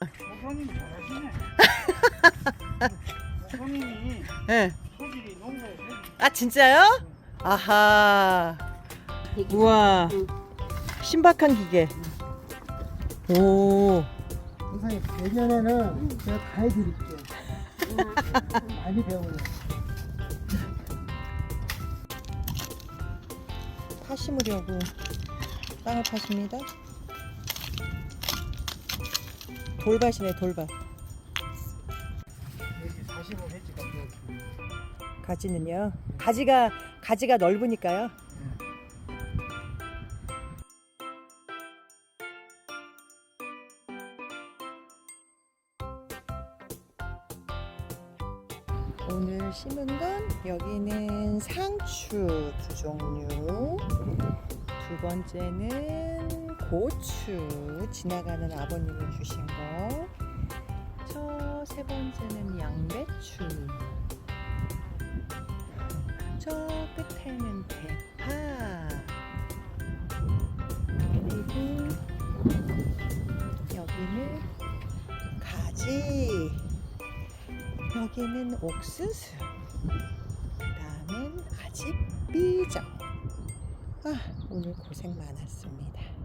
목사님 잘하시네. 목사님이 예. 소질이 농사에 아 진짜요? 아하. 우와. 신박한 기계. 오. 선생님 내년에는 제가 다 해드릴게요. 많이 배워요. 파 심으려고 땅을 파십니다. 돌밭이네 돌밭. 여기 45cm가 또 가지는요. 가지가 가지가 넓으니까요. 오늘 심은 건 여기는 상추 두 종류. 두 번째는 고추 지나가는 아버님이 주신 거. 저 세 번째는 양배추. 저 끝에는 대파 그리고 여기는 가지 여기는 옥수수 그 다음엔 아집비정 아, 오늘 고생 많았습니다.